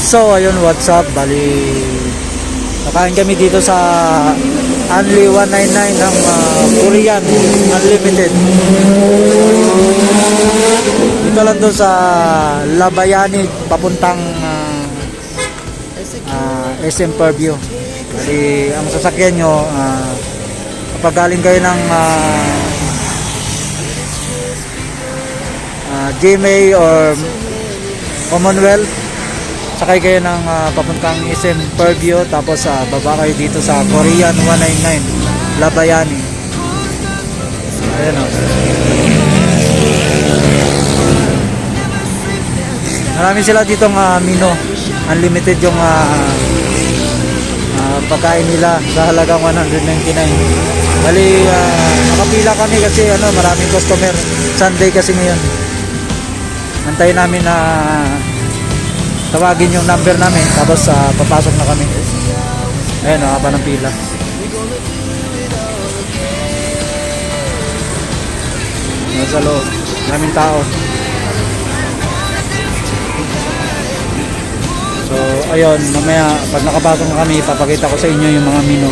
So, ayun, what's up? Bali, nakain kami dito sa Only 199 ng ah, Korean Unlimited. Dito lang doon sa Labayani, papuntang ah, ah, SM Purview. Bali, ang sasakyan nyo, ah, kapag galing kayo ng ah, ah, GMA or Commonwealth, sakay kayo ng ah, papuntang SM Purview tapos sa baba kayo dito sa Korean 199 Labayani. Ayan o marami sila dito ng mino unlimited yung ah, ah, pagkain nila sa halagang 199 bali ah, nakapila kami kasi ano maraming customer Sunday kasi ngayon. Antayin namin na tawagin yung number namin tapos ah, papasok na kami. Ayun haba ng pila. Nasa loob. Daming tao. So ayun mamaya pag nakapasok na kami papakita ko sa inyo yung mga menu